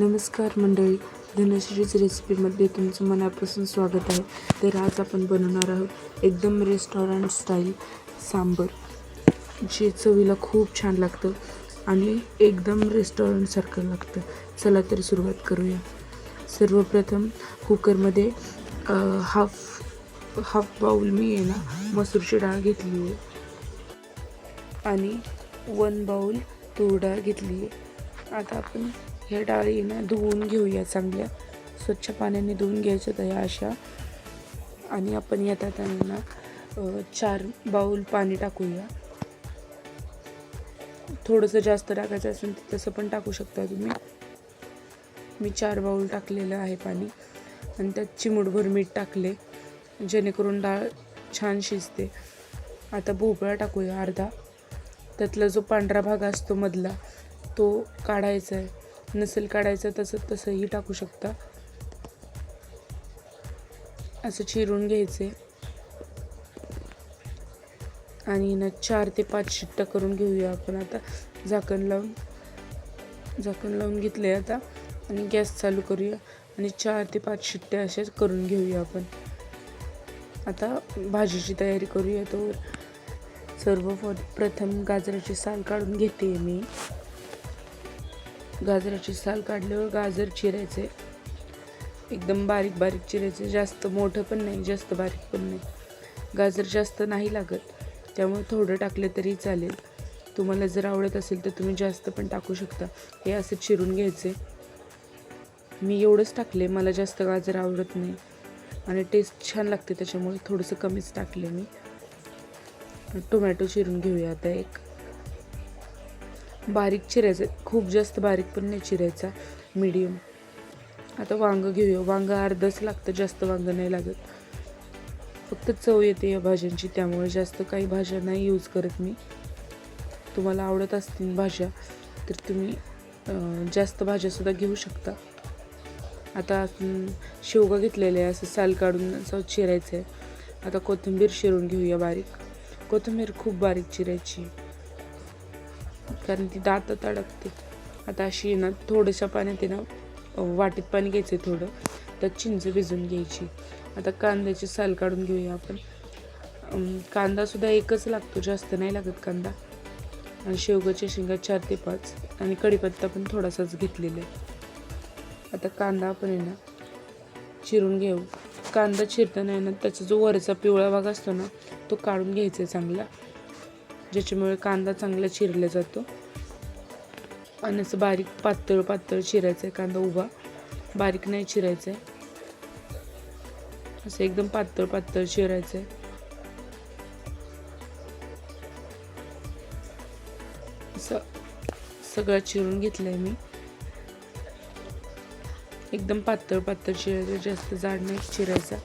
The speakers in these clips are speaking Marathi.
नमस्कार मंडळी धनश्रीज रेसिपीमध्ये तुमचं मनापासून स्वागत आहे. तर आज आपण बनवणार आहोत एकदम रेस्टॉरंट स्टाईल सांबर जे चवीला खूप छान लागतं आणि एकदम रेस्टॉरंटसारखं लागतं. चला तर सुरुवात करूया. सर्वप्रथम कुकरमध्ये हाफ हाफ बाऊल मी आहे ना मसूरची डाळ घेतली आहे. आणि वन बाऊल तूर डाळ घेतली आहे. आता आपण ह्या डाळी ना धुवून घेऊया चांगल्या. स्वच्छ पाण्याने धुवून घ्यायच्या ह्या अशा. आणि आपण यात त्यांना चार बाऊल पाणी टाकूया. थोडंसं जास्त टाकायचं असेल तर तसं पण टाकू शकता तुम्ही. मी चार बाऊल टाकलेलं आहे पाणी. आणि त्यात चिमूटभर मीठ टाकले. जेणेकरून डाळ छान शिजते. आता भोपळा टाकूया अर्धा. त्यातला जो पांढरा भाग असतो मधला तो काढायचा आहे. नसेल काढायचं तसं तसंही टाकू शकता. असं चिरून घ्यायचे. आणि ना चार ते पाच शिट्ट्या करून घेऊया आपण आता. झाकण लावून. झाकण लावून घेतले आता. आणि गॅस चालू करूया. आणि चार ते पाच शिट्ट्या अशाच करून घेऊया आपण. आता भाजीची तयारी करूया तर सर्व प्रथम गाजराची साल काढून घेते मी. गाजराची साल काढल्यावर गाजर चिरायचे. एकदम बारीक बारीक चिरायचे. जास्त मोठं पण नाही जास्त बारीक पण नाही. गाजर जास्त नाही लागत. त्यामुळे थोडं टाकलं तरी चालेल. तुम्हाला जर आवडत असेल तर तुम्ही जास्त पण टाकू शकता. हे असं चिरून घ्यायचे. मी एवढंच टाकले. मला जास्त गाजर आवडत नाही. आणि टेस्ट छान लागते त्याच्यामुळे थोडंसं कमीच टाकले मी. टोमॅटो चिरून घेऊया आता एक. बारीक चिरायचं. खूप जास्त बारीक पण नाही चिरायचा. मीडियम आता वांगं घेऊया. वांगं अर्धच लागतं जास्त वांगं नाही लागत. फक्त चव येते या भाज्यांची त्यामुळे जास्त काही भाज्या नाही यूज करत मी. तुम्हाला आवडत असतील भाज्या तर तुम्ही जास्त भाज्यासुद्धा घेऊ शकता. आता शेवगा घेतलेले आहे असं साल काढून असं चिरायचं आहे आता कोथिंबीर शिरून घेऊया बारीक. कोथिंबीर खूप बारीक चिरायची. कारण ती दातात अडकते आता अशी ना थोड्याशा पाण्यात आहे ना वाटीत पाणी घ्यायचं आहे थोडं त्यात चिंच भिजून घ्यायची. आता कांद्याची साल काढून घेऊया आपण. कांदासुद्धा एकच लागतो जास्त नाही लागत कांदा. आणि शेवगाच्या शेंगा चार ते पाच. आणि कढीपत्ता पण थोडासाच घेतलेला आहे. आता कांदा आपण आहे ना चिरून घेऊ. कांदा चिरताना आहे ना त्याचा जो वरचा पिवळा भाग असतो ना तो काढून घ्यायचा आहे चांगला. ज्याच्यामुळे कांदा चांगला चिरला जातो. आणि असं बारीक पातळ पातळ चिरायचं आहे कांदा उभा. बारीक नाही चिरायचं आहे असं एकदम पातळ पातळ चिरायचं आहे असं सगळं चिरून घेतलं आहे मी. एकदम पातळ पातळ चिरायचं जास्त जाड नाही चिरायचं.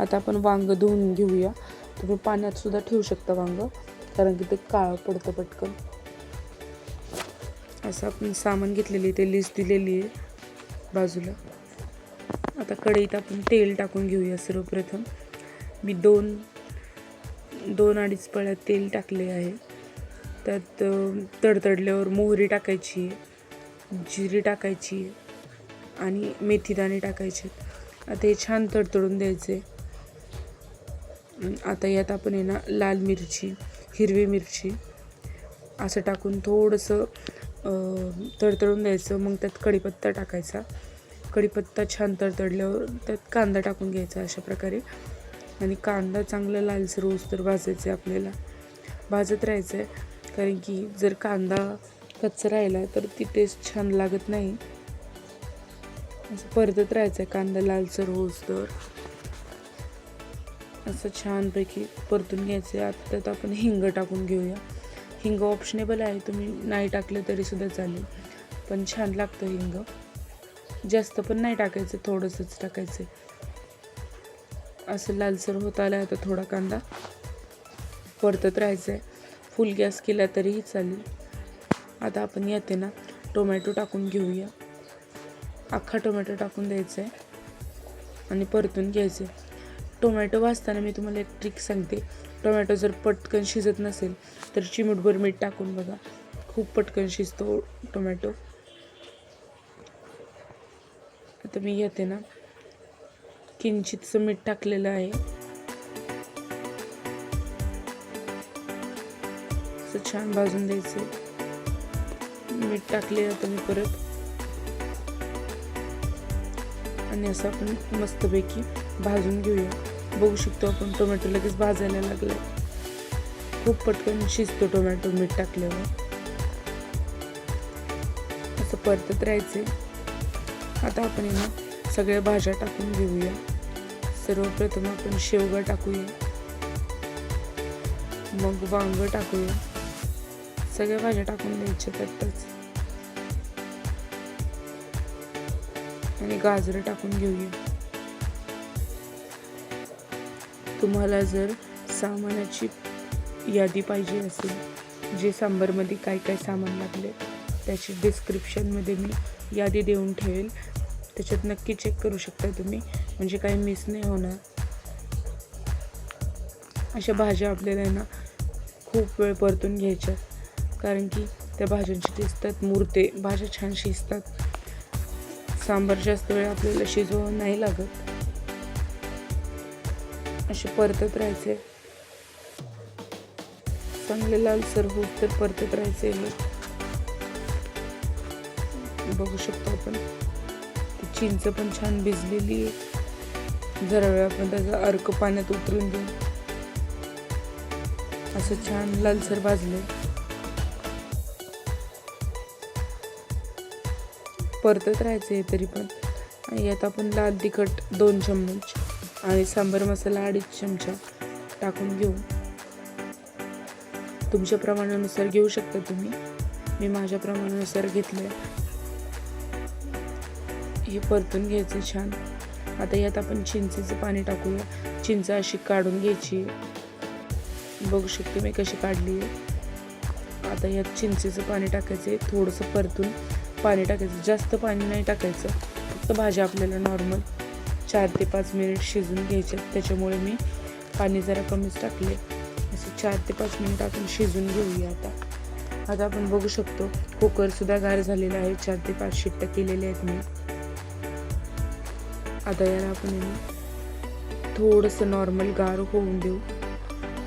आता आपण वांग धुवून घेऊया. तुम्ही पाण्यात सुद्धा ठेवू शकता वांग कारण की ते काळं पडतं पटकन. असं आपण सामान घेतलेली ते लिस्ट दिलेली आहे बाजूला. आता कढईत आपण तेल टाकून घेऊया सर्वप्रथम. मी दोन दोन अडीच पळ्यात तेल टाकले आहे. त्यात तडतडल्यावर मोहरी टाकायची जिरी टाकायची आणि मेथीदाणे टाकायचे. आता हे छान तडतडून द्यायचे. आता यात आपण आहे ना लाल मिरची हिरवी मिरची असं टाकून थोडंसं तडतडून द्यायचं. मग त्यात कढीपत्ता टाकायचा. कढीपत्ता छान तडतडल्यावर त्यात कांदा टाकून घ्यायचा अशा प्रकारे. आणि कांदा चांगला लालसर तर भाजायचा आहे आपल्याला. भाजत राहायचं आहे कारण की जर कांदा कच्चा राहिला तर ती टेस्ट छान लागत नाही. असं परतत राहायचं आहे कांदा लालसर होस तर. असं छानपैकी परतून घ्यायचं आहे. आता त्यात आपण हिंग टाकून घेऊया. हिंग ऑप्शनेबल आहे. तुम्ही नाही टाकलं तरीसुद्धा चालेल. पण छान लागतं हिंग. जास्त पण नाही टाकायचं थोडंसंच टाकायचं असं लालसर होत आला आता थोडा कांदा. परतत राहायचं आहे फुल गॅस केला तरीही चालेल. आता आपण येते ना टोमॅटो टाकून घेऊया. अख्खा टोमॅटो टाकून द्यायचा आहे आणि परतून घ्यायचं आहे टोमॅटो वाचताना मी तुम्हाला एक ट्रिक सांगते. टोमॅटो जर पटकन शिजत नसेल तर चिमूटभर मीठ टाकून बघा. खूप पटकन शिजतो टोमॅटो. आता मी येते ना. किंचितचं मीठ टाकलेलं आहे. असं छान भाजून द्यायचं. मीठ टाकले आता मी परत. आणि असं आपण मस्तपैकी भाजून घेऊया. बघू शकतो आपण टोमॅटो लगेच भाजायला लागलं खूप पटकन शिजतो टोमॅटो मीठ टाकल्यावर. असं परतत राहायचे आता आपण यांना सगळ्या भाज्या टाकून घेऊया. सर्वप्रथम आपण शेवगा टाकूया. मग वांग टाकूया. सगळ्या भाज्या टाकून द्यायच्या त्यातच. आणि गाजरं टाकून घेऊया. तुम्हाला जर सामानाची यादी पाहिजे असेल जे सांबारमध्ये काय काय सामान लागले त्याची डिस्क्रिप्शनमध्ये मी यादी देऊन ठेवेल. त्याच्यात नक्की चेक करू शकता तुम्ही. म्हणजे काही मिस नाही होणार. अशा भाज्या आपल्याला आहे ना खूप वेळ परतून घ्यायच्या कारण की त्या भाज्यांची दिसतात मुरते. भाज्या छान शिजतात. सांबार जास्त वेळ आपल्याला शिजवावं नाही लागत. असे परतत राहायचे. चांगले लालसर होत तर परतत राहायचे हे. बघू शकतो आपण. चिंच पण छान भिजलेली आहे. जरा वेळ आपण त्याचा अर्क पाण्यात उतरून देऊ. असं छान लालसर भाजले. परतत राहायचे तरी पण. यात आपण लाल तिखट दोन चम्मच आणि सांबार मसाला अडीच चमचा टाकून घेऊ. तुमच्या प्रमाणानुसार घेऊ शकता तुम्ही. मी माझ्या प्रमाणानुसार घेतले हे परतून घ्यायचं छान. आता यात आपण चिंचेचं पाणी टाकूया. चिंच अशी काढून घ्यायची. बघू शकतो मी कशी काढली आहे. आता यात चिंचेचं पाणी टाकायचं आहे थोडंसं परतून पाणी टाकायचं. जास्त पाणी नाही टाकायचं. फक्त भाज्या आपल्याला नॉर्मल चार ते पाच मिनिट शिजून घ्यायच्या. त्याच्यामुळे मी पाणी जरा कमीच टाकले असे चार ते पाच मिनिट आपण शिजून घेऊया आता. आता आपण बघू शकतो कुकरसुद्धा गार झालेला आहे. चार ते पाच शिट्ट्या केलेल्या आहेत मी. आता याला आपण थोडंसं नॉर्मल गार होऊन देऊ.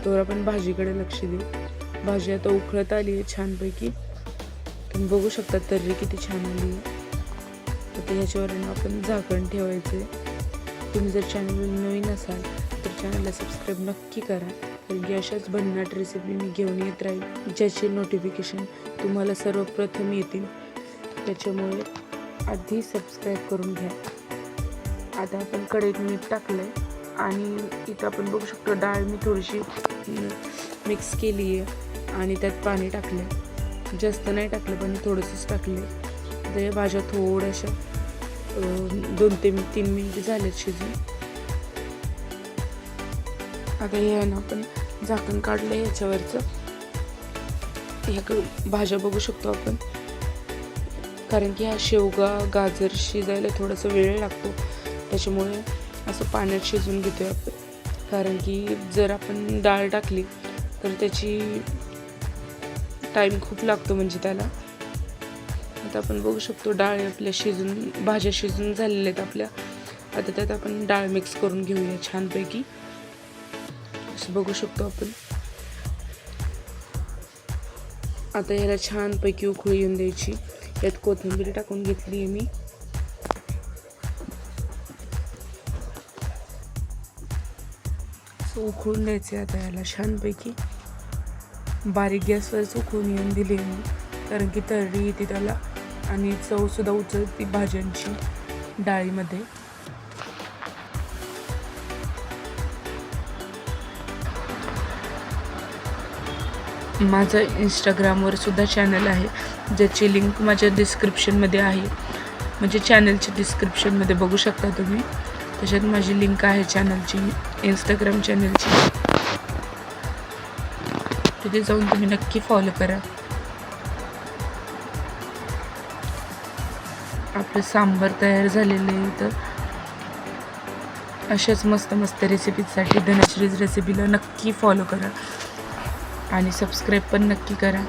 तर आपण भाजीकडे लक्ष देऊ. भाजी आता उकळत आली आहे छानपैकी. तुम्ही बघू शकता तर्री किती छान आली. आहे आता ह्याच्यावर आपण झाकण ठेवायचं. आहे तुम्ही जर चॅनल नवीन असाल तर चॅनलला सबस्क्राईब नक्की करा. कारण की अशाच भन्नाट रेसिपी मी घेऊन येत राहील ज्याचे नोटिफिकेशन तुम्हाला सर्वप्रथम येतील. त्याच्यामुळे आधी सबस्क्राईब करून घ्या. आता आपण कढईत मीठ टाकलं आहे आणि इथं आपण बघू शकतो डाळ मी थोडीशी मिक्स केली आहे आणि त्यात पाणी टाकलं आहे जास्त नाही टाकलं पण थोडंसंच टाकले ते या भाज्या थोड्याशा दोन ते तीन मिनिट झालेत शिजून. आता हे ना आपण झाकण काढलं याच्यावरचं ह्या भाज्या बघू शकतो आपण. कारण की हा शेवगा गाजर शिजायला थोडासा वेळ लागतो. त्याच्यामुळे असं पाण्यात शिजून घेतोय आपण. कारण की जर आपण डाळ टाकली तर त्याची टाईम खूप लागतो म्हणजे त्याला. आता आपण बघू शकतो डाळ आपल्या शिजून भाज्या शिजून झालेल्या आहेत आपल्या. आता त्यात आपण डाळ मिक्स करून घेऊया छानपैकी. असं बघू शकतो आपण. आता याला छानपैकी उकळी येऊन द्यायची. यात कोथिंबीर टाकून घेतली आहे मी. उकळून द्यायचे आता याला छानपैकी. बारीक गॅसवर चुकून येऊन दिली मी. कारण की तळली येते त्याला. आणि चवसुद्धा उचलती भाज्यांची डाळीमध्ये. माझं इंस्टाग्रामवर सुद्धा चॅनल आहे ज्याची लिंक माझ्या डिस्क्रिप्शनमध्ये आहे. म्हणजे चॅनलच्या डिस्क्रिप्शनमध्ये बघू शकता तुम्ही. त्याच्यात माझी लिंक आहे चॅनलची इंस्टाग्राम चॅनलची तिथे जाऊन तुम्ही नक्की फॉलो करा. आपलं सांबार तयार झालेलं आहे तर अशाच मस्त मस्त रेसिपीसाठी धनश्रीज रेसिपीला नक्की फॉलो करा. आणि सबस्क्राईब पण नक्की करा.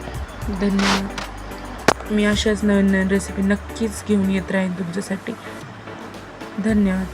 धन्यवाद. मी अशाच नवीन नवीन रेसिपी नक्कीच घेऊन येत राहीन तुमच्यासाठी. धन्यवाद.